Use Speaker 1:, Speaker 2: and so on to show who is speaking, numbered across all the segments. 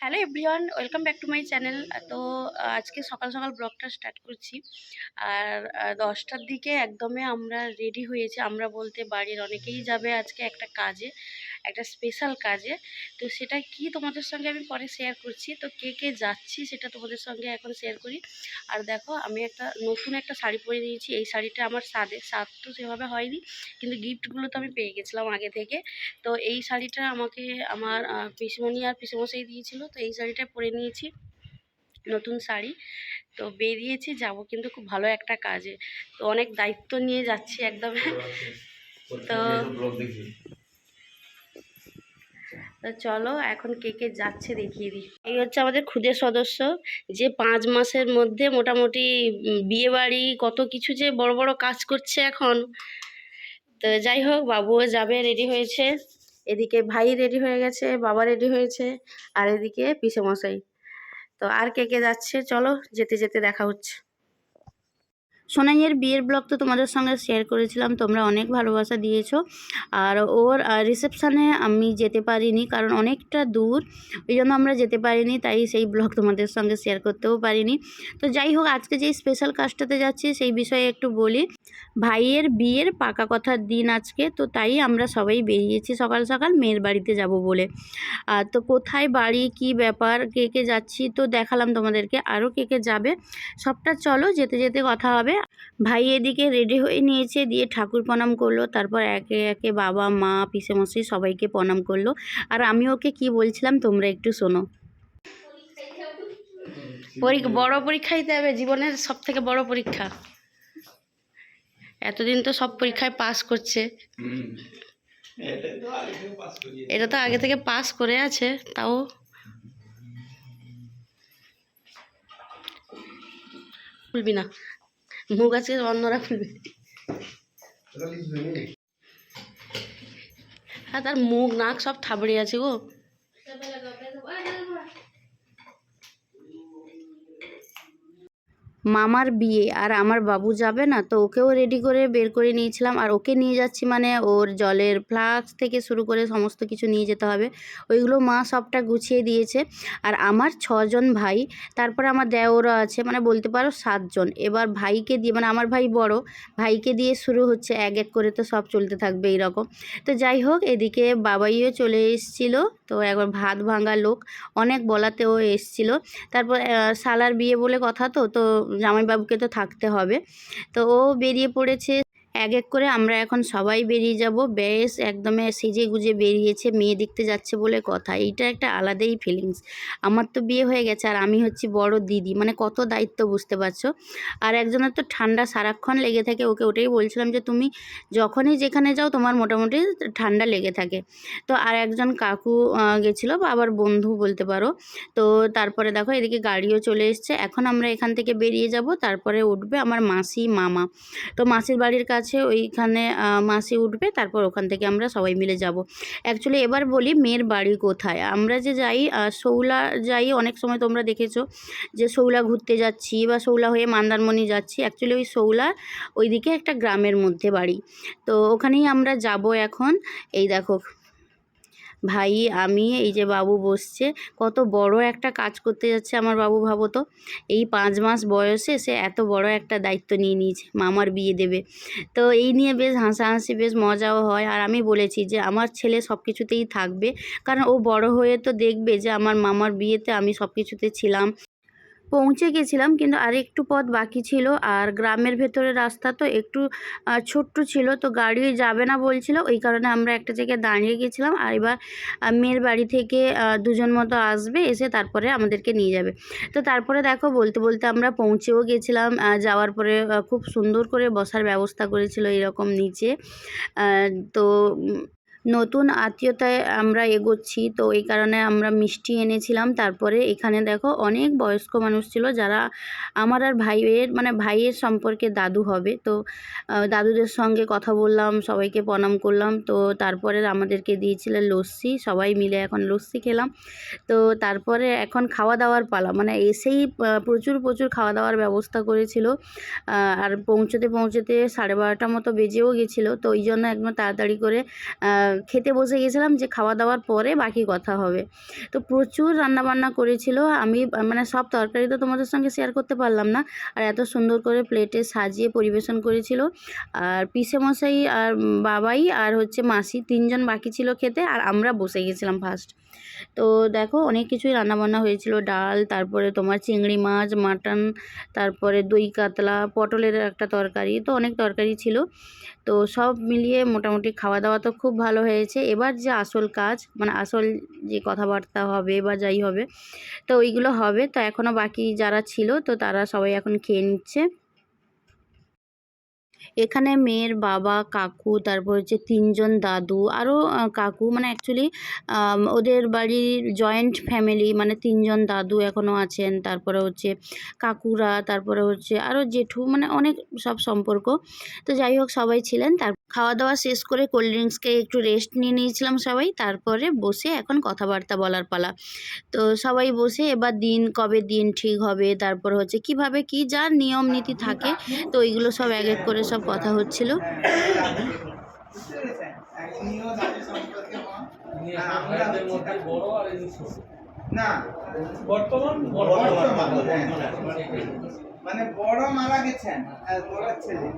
Speaker 1: Hello everyone, welcome back to my channel. তো, আজকে সকাল সকাল ব্লগটা স্টার্ট করছি। আর দশটার দিকে একদমে আমরা রেডি হয়েছি। আমরা বলতে বাড়ির অনেকেই যাবে আজকে একটা কাজে। একটা স্পেশাল কাজে। তো সেটা কি তোমাদের সঙ্গে আমি পরে শেয়ার করছি। তো কে কে যাচ্ছি সেটা তোমাদের সঙ্গে এখন শেয়ার করি। আর দেখো আমি একটা নতুন একটা শাড়ি পরে নিয়েছি। এই শাড়িটা আমার স্বাদে স্বাদ তো সেভাবে হয়নি কিন্তু গিফটগুলো তো আমি পেয়ে গেছিলাম আগে থেকে। তো এই শাড়িটা আমাকে আমার আহ, পিসিমণি আর পিসেমশাই দিয়েছিল। তো এই শাড়িটা পরে নিয়েছি নতুন শাড়ি। তো বেরিয়েছি যাব কিন্তু খুব ভালো একটা কাজে। তো অনেক দায়িত্ব নিয়ে যাচ্ছি একদম। তো চলো এখন কে কে যাচ্ছে দেখিয়ে দিই। এই হচ্ছে আমাদের খুদের সদস্য, যে পাঁচ মাসের মধ্যে মোটামুটি বিয়ে বাড়ি কত কিছু যে বড় বড় কাজ করছে এখন। তো যাই হোক, বাবুও যাবে রেডি হয়েছে। এদিকে ভাই রেডি হয়ে গেছে, বাবা রেডি হয়েছে, আর এদিকে পিসে মশাই তো আর কে কে যাচ্ছে, চলো যেতে যেতে দেখা হচ্ছে। সোনাইয়ের বিয়ের ব্লগ তো তোমাদের সঙ্গে শেয়ার করেছিলাম, তোমরা অনেক ভালোবাসা দিয়েছ। আর ওর রিসেপশানে আমি যেতে পারিনি, কারণ অনেকটা দূর। ওই জন্য আমরা যেতে পারিনি, তাই সেই ব্লগ তোমাদের সঙ্গে শেয়ার করতেও পারিনি। তো যাই হোক, আজকে যেই স্পেশাল কাজটাতে যাচ্ছি, সেই বিষয়ে একটু বলি। ভাইয়ের বিয়ের পাকা কথার দিন আজকে, তো তাই আমরা সবাই বেরিয়েছি সকাল সকাল, মেয়ের বাড়িতে যাব বলে। আর তো কোথায় বাড়ি, কি ব্যাপার, কে কে যাচ্ছি, তো দেখালাম তোমাদেরকে, আরও কে কে যাবে। সবটা চলো, যেতে যেতে কথা হবে। ভাই এদিকে রেডি হয়ে নিয়েছে, দিয়ে ঠাকুর প্রণাম করল, তারপর একে একে বাবা, মা, পিসেমশাই সবাইকে প্রণাম করল। আর আমি ওকে কি বলছিলাম তোমরা একটু শোনো। পরীক্ষা বড় পরীক্ষা দিতে হবে, জীবনের সব থেকে বড় পরীক্ষা। এতদিন তো সব পরীক্ষায় পাস করছে। এটা তো আগে থেকে পাস করে আছে, তাও। খুলবি না। মুখ আছে অন্যরা খুলবে হ্যাঁ তার মুখ নাক সব থাবড়ে আছে গো। মামার বিয়ে, আর আমার বাবু যাবে না, তো ওকেও রেডি করে বের করে নিয়েছিলাম, আর ওকে নিয়ে যাচ্ছি মানে ওর জলের ফ্লাক্স থেকে শুরু করে সমস্ত কিছু নিয়ে যেতে হবে। ওইগুলো মা সবটা গুছিয়ে দিয়েছে, আর আমার ছজন ভাই, তারপরে আমার দেওরও আছে মানে বলতে পারো সাতজন। এবার ভাইকে দিয়ে মানে আমার ভাই বড়, ভাইকে দিয়ে শুরু হচ্ছে এক এক করে তো সব চলতে থাকবে এইরকম। তো যাই হোক, এদিকে বাবাইও চলে এসেছিল, তো একবার ভাত ভাঙা লোক, অনেক বলাতেও এসছিল। তারপর শালার বিয়ে বলে কথা তো তো জামাইবাবুকে তো থাকতে হবে। তো ও বেরিয়ে পড়েছে এক এক করে আমরা এখন সবাই বেরিয়ে যাব। বেশ একদমে সেজে গুজে বেরিয়েছে, মেয়ে দেখতে যাচ্ছে বলে কথা। এইটা একটা আলাদাই ফিলিংস আমার তো বিয়ে হয়ে গেছে আর আমি হচ্ছি বড় দিদি। মানে কত দায়িত্ব বুঝতে পারছ? আর একজনের তো ঠান্ডা সারাক্ষণ লেগে থাকে। ওকে ওটাই বলছিলাম যে, তুমি যখনই যেখানে যাও, তোমার মোটামুটি ঠান্ডা লেগে থাকে। তো আর একজন কাকু গেছিল বা আবার বন্ধু বলতে পারো। তো তারপরে দেখো এদিকে গাড়িও চলে এসছে। এখন আমরা এখান থেকে বেরিয়ে যাব। তারপরে উঠবে আমার মাসি মামা। তো মাসির বাড়ির কাছে ওইখানে মাসি উঠবে, তারপর ওখান থেকে আমরা সবাই মিলে যাব। অ্যাকচুয়ালি এবার বলি মেয়ের বাড়ি কোথায়? আমরা যে যাই শৌলা যাই, অনেক সময় তোমরা দেখেছ যে শৌলা ঘুরতে যাচ্ছি বা শৌলা হয়ে মন্দারমণি যাচ্ছি। অ্যাকচুয়ালি ওই শৌলা ওইদিকে একটা গ্রামের মধ্যে বাড়ি। তো ওখানেই আমরা যাব এখন। এই দেখো ভাই, আমি, এই যে বাবু বসছে, কত বড় একটা কাজ করতে যাচ্ছে আমার বাবু, ভাবো তো। এই পাঁচ মাস বয়সে সে এত বড় একটা দায়িত্ব নিয়ে নিয়েছে, মামার বিয়ে দেবে। তো এই নিয়ে বেশ হাসাহাসি, বেশ মজাও হয়। আর আমি বলেছি যে, আমার ছেলে সব কিছুতেই থাকবে। কারণ ও বড় হয়ে তো দেখবে যে, আমার মামার বিয়েতে আমি সব কিছুতে ছিলাম। পৌঁছে গেছিলাম, কিন্তু আর একটু পথ বাকি ছিল। আর গ্রামের ভেতরে রাস্তা তো একটু ছোট্ট ছিল, তো গাড়ি যাবে না বলছিল। ওই কারণে আমরা একটা জায়গায় দাঁড়িয়ে গেছিলাম। আর এবার মেয়ের বাড়ি থেকে দুজন মতো আসবে, এসে তারপরে আমাদেরকে নিয়ে যাবে। তো তারপরে দেখো, বলতে বলতে আমরা পৌঁছেও গেছিলাম। যাওয়ার পরে খুব সুন্দর করে বসার ব্যবস্থা করেছিল এরকম নিচে। তো নতুন আত্মীয়তায় আমরা এগোচ্ছি। তো এই কারণে আমরা মিষ্টি এনেছিলাম। তারপরে এখানে দেখো অনেক বয়স্ক মানুষ ছিল যারা আমার আর ভাইয়ের মানে ভাইয়ের সম্পর্কে দাদু হবে। তো দাদুদের সঙ্গে কথা বললাম, সবাইকে প্রণাম করলাম। তো তারপরে আমাদেরকে দিয়েছিলেন লস্যি। সবাই মিলে এখন লস্যি খেলাম। তো তারপরে এখন খাওয়া দাওয়ার পালা। মানে এসেই প্রচুর প্রচুর খাওয়া দাওয়ার ব্যবস্থা করেছিল। আর পৌঁছতে পৌঁছতে সাড়ে বারোটার মতো বেজেও গেছিল। তো ওই জন্য একদম তাড়াতাড়ি করে খেতে বসে গেছিলাম যে খাওয়া দাওয়ার পরে বাকি কথা হবে। তো প্রচুর রান্নাবান্না করেছিল। আমি মানে সব তরকারি তো তোমাদের সঙ্গে শেয়ার করতে পারলাম না। আর এত সুন্দর করে প্লেটে সাজিয়ে পরিবেশন করেছিল। আর পিসে মশাই আর বাবাই আর হচ্ছে মাসি তিনজন বাকি ছিল খেতে। আর আমরা বসে গেছিলাম ফার্স্ট তো দেখো অনেক কিছুই রান্নাবান্না হয়েছিল, ডাল, তারপরে তোমার চিংড়ি মাছ, মাটন, তারপরে দই কাতলা, পটলের একটা তরকারি, তো অনেক তরকারি ছিল। তো সব মিলিয়ে মোটামুটি খাওয়া দাওয়া তো খুব ভালো হয়েছে। এবার যে আসল কাজ মানে আসল যে কথাবার্তা হবে বা যাই হবে, তো ওইগুলো হবে। তো এখনও বাকি যারা ছিল, তো তারা সবাই এখন খেয়ে নিচ্ছে। এখানে মেয়ের বাবা, কাকু, তারপর হচ্ছে তিনজন দাদু আরও কাকু মানে অ্যাকচুয়ালি ওদের বাড়ির জয়েন্ট ফ্যামিলি মানে তিনজন দাদু এখনও আছেন, তারপরে হচ্ছে কাকুরা, তারপরে হচ্ছে আরও জেঠু মানে অনেক সব সম্পর্ক। তো যাই হোক, সবাই ছিলেন তার খাওয়া দাওয়া শেষ করে কোল্ড ড্রিঙ্কসকে একটু রেস্ট নিয়ে নিয়েছিলাম সবাই। তারপরে বসে এখন কথাবার্তা বলার পালা। তো সবাই বসে এবার দিন কবে দিন ঠিক হবে তারপর হচ্ছে কীভাবে কি যার নিয়ম নীতি থাকে তো ওইগুলো সব এক এক করে সব কথা হচ্ছিল।
Speaker 2: না।
Speaker 3: বর্তমান।
Speaker 2: মানে বড় মারা গেছেন বড় ছেলে।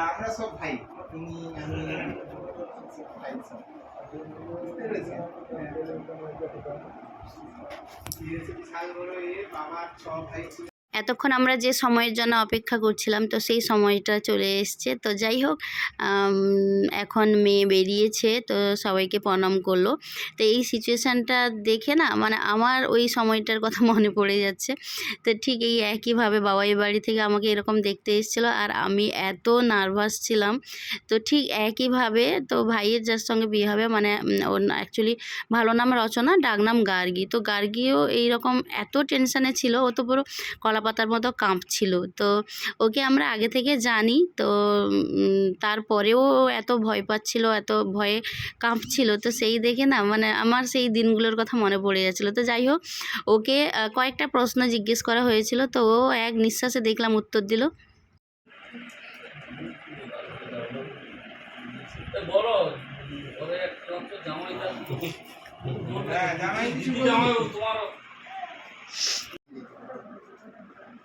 Speaker 2: আমরা সব ভাই তুমি আমি ভাই সব। বুঝতে পেরেছেন? হ্যাঁ। এ বাবার ছ ভাই ছিল
Speaker 1: এতক্ষণ আমরা যে সময়ের জন্য অপেক্ষা করছিলাম, তো সেই সময়টা চলে এসছে। তো যাই হোক এখন মেয়ে বেরিয়েছে, তো সবাইকে প্রণাম করল। তো এই সিচুয়েশানটা দেখে না মানে আমার ওই সময়টার কথা মনে পড়ে যাচ্ছে। তো ঠিক এই একইভাবে বাবাই বাড়ি থেকে আমাকে এরকম দেখতে এসেছিল, আর আমি এত নার্ভাস ছিলাম। তো ঠিক একইভাবে, তো ভাইয়ের যার সঙ্গে বিয়ে হবে মানে ওর অ্যাকচুয়ালি ভালো নাম রচনা, ডাকনাম গার্গী। তো গার্গীও এইরকম এত টেনশানে ছিল, ও তো পুরো কলা পাতার মতো কাঁপছিল। তো ওকে আমরা আগে থেকে জানি, তো তারপরেও এত ভয় পাচ্ছিল, এত ভয়ে কাঁপছিল, তো সেই দেখে না মানে আমার সেই দিনগুলোর কথা মনে পড়ে যাচ্ছিল। তো যাই হোক, ওকে কয়েকটা প্রশ্ন জিজ্ঞেস করা হয়েছিল, তো ও এক নিঃশ্বাসে দেখলাম উত্তর দিল।
Speaker 3: তা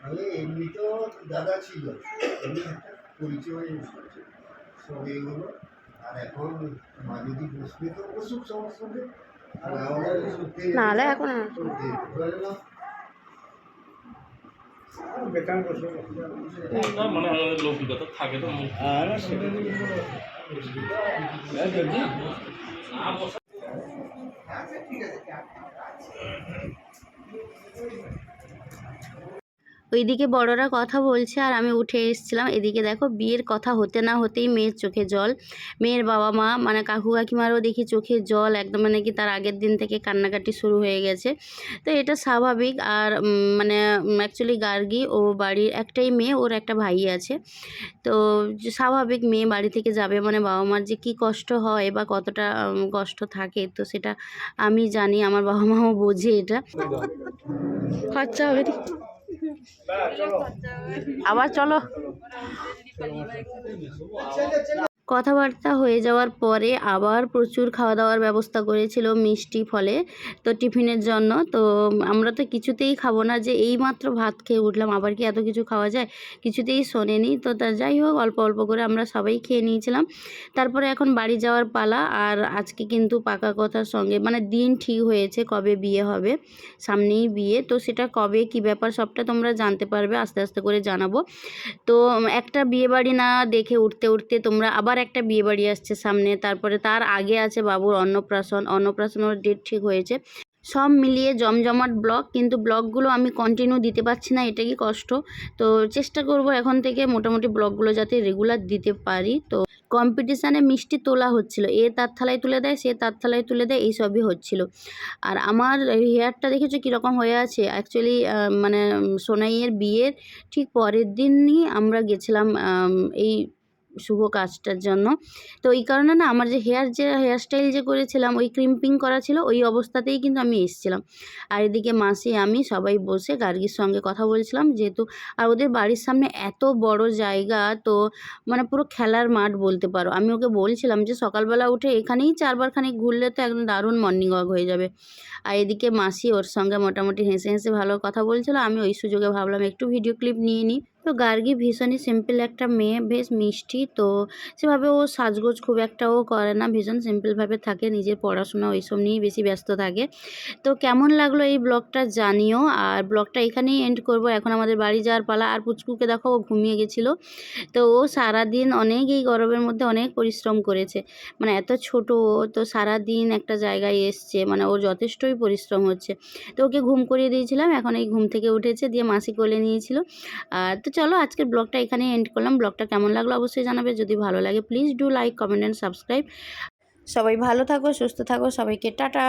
Speaker 3: তো জামাই
Speaker 2: হ্যাঁ, জামাই কিছু
Speaker 3: দিদি
Speaker 4: আমি এমনিতেও ছিল। এমনি একটা পরিচয় সব এগুলো আর এখন মা যদি বসবে তো বসুক সমস্যা নেই
Speaker 1: নাহলে এখন আর।
Speaker 4: বেকার বসে
Speaker 3: মানে লৌকিকতা থাকে তো।
Speaker 4: সেটা
Speaker 2: আচ্ছা ঠিক আছে।
Speaker 1: ওইদিকে বড়রা কথা বলছে আর আমি উঠে এসেছিলাম। এদিকে দেখো বিয়ের কথা হতে না হতেই মেয়ের চোখে জল। মেয়ের বাবা মা মানে কাকু কাকিমারও দেখি চোখে জল একদম মানে কি তার আগের দিন থেকে কান্নাকাটি শুরু হয়ে গেছে। তো এটা স্বাভাবিক আর মানে অ্যাকচুয়ালি গার্গী ও বাড়ির একটাই মেয়ে ওর একটা ভাই আছে। তো স্বাভাবিক মেয়ে বাড়ি থেকে যাবে মানে বাবা মার যে কী কষ্ট হয় বা কতটা কষ্ট থাকে তো সেটা আমি জানি আমার বাবা মাও বোঝে এটা। খরচা হবে। আবার চলো। কথাবার্তা হয়ে যাওয়ার পরে আবার প্রচুর খাওয়া দাওয়ার ব্যবস্থা করেছিল মিষ্টি ফলে, তো টিফিনের জন্য। তো আমরা তো কিছুতেই খাব না যে এই মাত্র ভাত খেয়ে উঠলাম, আবার কি এত কিছু খাওয়া যায়? কিছুতেই শোনেনি। তো তা যাই হোক, অল্প অল্প করে আমরা সবাই খেয়ে নিয়েছিলাম। তারপরে এখন বাড়ি যাওয়ার পালা, আর আজকে কিন্তু পাকা কথার সঙ্গে মানে দিন ঠিক হয়েছে কবে বিয়ে হবে, সামনেই বিয়ে। তো সেটা কবে, কি ব্যাপার, সবটা তোমরা জানতে পারবে, আস্তে আস্তে করে জানাব। তো একটা বিয়ে বাড়ি না দেখে উঠতে উঠতে তোমরা আবার একটা বিয়ে বাড়ি আসছে সামনে, তারপরে তার আগে আছে বাবুর অন্নপ্রাশন, অন্নপ্রাশনের ডেট ঠিক হয়েছে। সব মিলিয়ে জমজমাট ব্লগ কিন্তু ব্লগগুলো আমি কন্টিনিউ দিতে পারছি না, এটা কি কষ্ট? তো চেষ্টা করব এখন থেকে মোটামুটি ব্লগগুলো যাতে রেগুলার দিতে পারি। তো কম্পিটিশানে মিষ্টি তোলা হচ্ছিল, এ তার থালায় তুলে দেয়, সে তার থালায় তুলে দেয় এইসবই হচ্ছিল। আর আমার হেয়ারটা দেখেছ কীরকম হয়ে আছে? অ্যাকচুয়ালি মানে সোনাইয়ের বিয়ের ঠিক পরের দিনই আমরা গেছিলাম এই শুভ কাজটার জন্য। তো এই কারণে না আমার যে হেয়ার যে হেয়ার স্টাইল যে করেছিলাম, ওই ক্রিম্পিং করা ছিল, ওই অবস্থাতেই কিন্তু আমি এসেছিলাম। আর এদিকে মাসি, আমি সবাই বসে গার্গির সঙ্গে কথা বলছিলাম, যেহেতু আর ওদের বাড়ির সামনে এত বড় জায়গা, তো মানে পুরো খেলার মাঠ বলতে পারো। আমি ওকে বলছিলাম যে সকালবেলা উঠে এখানেই চারবার খানিক ঘুরলে তো একদম দারুণ মর্নিং ওয়াক হয়ে যাবে। আর এদিকে মাসি ওর সঙ্গে মোটামুটি হেসে হেসে ভালো কথা বলছিল, আমি ওই সুযোগে ভাবলাম একটু ভিডিও ক্লিপ নিয়ে নিই। তো গার্গি ভীষণই সিম্পল একটা মেয়ে, বেশ মিষ্টি। তো সেভাবে ও সাজগোজ খুব একটা ও করে না, ভীষণ সিম্পলভাবে থাকে, নিজের পড়াশোনা ওইসব নিয়েই বেশি ব্যস্ত থাকে। তো কেমন লাগল এই ব্লগটা জানিও। আর ব্লগটা এখানেই এন্ড করব। এখন আমাদের বাড়ি যাওয়ার পালা। আর পুচকুকে দেখো, ও ঘুমিয়ে গেছিল। তো ও সারাদিন অনেক এই গরমের মধ্যে অনেক পরিশ্রম করেছে। মানে এত ছোট ও তো সারাদিন একটা জায়গায় এসছে। মানে ওর যথেষ্টই পরিশ্রম হচ্ছে। তো ওকে ঘুম করিয়ে দিয়েছিলাম। এখন এই ঘুম থেকে উঠেছে, দিয়ে মাসি কোলে নিয়েছিল। আর তো চলো আজকের ব্লগটা এখানে এন্ড করলাম। ব্লগটা কেমন লাগল অবশ্যই জানাবে। যদি ভালো লাগে please do like comment and subscribe সবাই ভালো থাকো, সুস্থ থাকো, সবাইকে টাটা।